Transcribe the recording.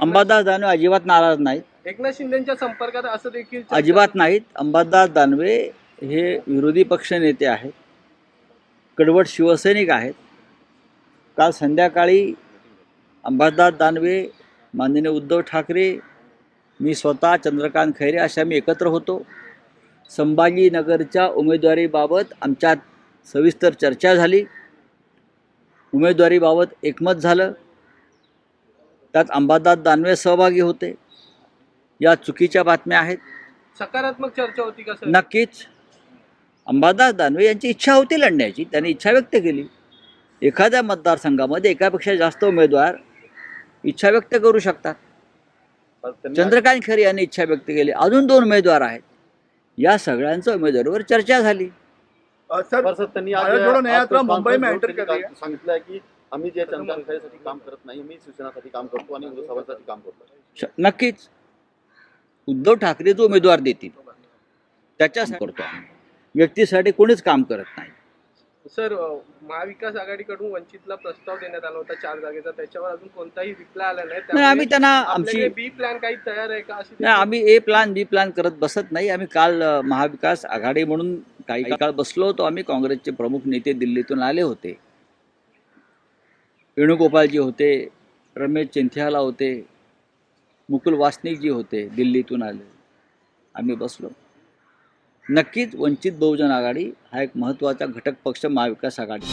अंबादास दानवे अजिबात नाराज नाहीत. एकनाथ शिंदेच्या संपर्कात असं देखील चर्चा- अजिबात नाहीत. अंबादास दानवे हे विरोधी पक्ष नेते आहेत. कडवट शिवसैनिक आहेत. काल संध्याकाळी अंबादास दानवे माननीय उद्धव ठाकरे मी स्वतः चंद्रकांत खैरे अशा मी एकत्र होतो. संभाजीनगरच्या उमेदवारीबाबत आमच्यात सविस्तर चर्चा झाली. उमेदवारीबाबत एकमत झालं. त्यात अंबादास दानवे सहभागी होते. या चुकीच्या बातम्या आहेत. सकारात्मक चर्चा होती का सर? नक्कीच. अंबादास दानवे यांची इच्छा होती लढण्याची. त्यांनी इच्छा व्यक्त केली. एखाद्या मतदारसंघामध्ये एकापेक्षा जास्त उमेदवार इच्छा व्यक्त करू शकतात. चंद्रकांत खरे यांनी इच्छा व्यक्त केली. अजून दोन उमेदवार आहेत. या सगळ्यांचं उमेदवारीवर चर्चा झाली. सर त्यांनी मुंबई में. सांगितलं की आम्ही जे खैरेसाठी काम करत नाही मी शिवसेनासाठी काम करतो आणि उद्धव साहेबांसाठी काम करतो. नक्कीच. उद्धव ठाकरे जो उमेदवार देतील त्याच्यासाठी करतो आम्ही. व्यक्तीसाठी कोणीच काम करत नाही. सर महाविकास आघाडीकडून वंचितला प्रस्ताव देण्यात आला होता चार जागेचा. त्याच्यावर अजून कोणताही रिप्लाय आला नाही. आम्ही त्यांना आमची बी प्लॅन काही तयार आहे का अशी नाही आम्ही ए प्लॅन बी प्लॅन करत बसत नाही. आम्ही काल महाविकास आघाडी म्हणून काही काळ बसलो होतो. आम्ही काँग्रेसचे प्रमुख नेते दिल्लीतून आले होते. वेणुगोपालजी होते रमेश चिंथियाला होते मुकुल वासनिकजी होते दिल्लीतून आले. आम्ही बसलो. नक्कीच वंचित बहुजन आघाडी हा एक महत्त्वाचा घटक पक्ष महाविकास आघाडी.